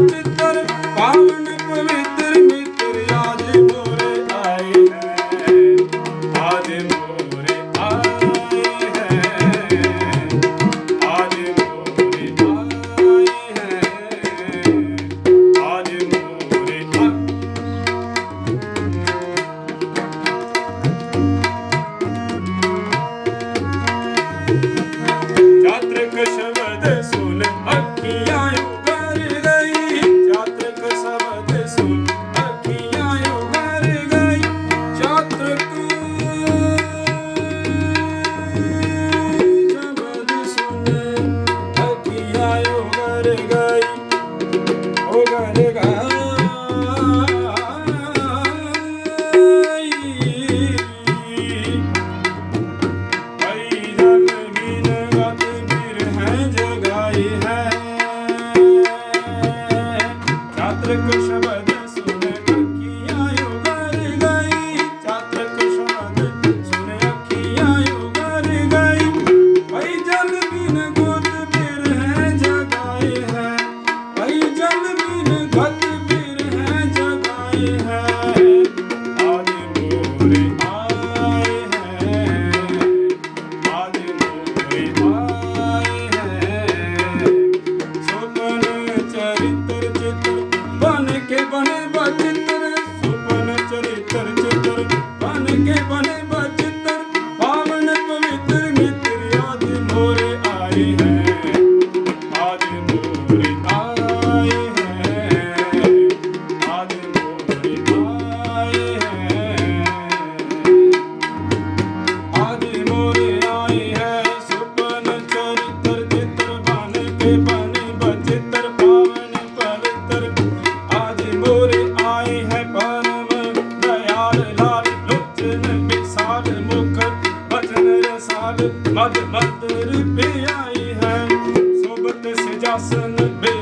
ਪਿੱਤਰ ਪਾਵਨ ਪਵਿੱਤਰ ਮਿੱਤਰ ਆਜੇ ਮੋਰੇ ਆਏ ਹੈ। ਆਜੇ ਮੋਰੇ ਆਏ ਹੈ। ਆਜੇ ਮੋਰੇ ਆਏ ਹੈ। ਆਜੇ ਮੋਰੇ ਆਏ ਯਾਤਰਾ ਕਸ਼ਾ London Harcarsın beni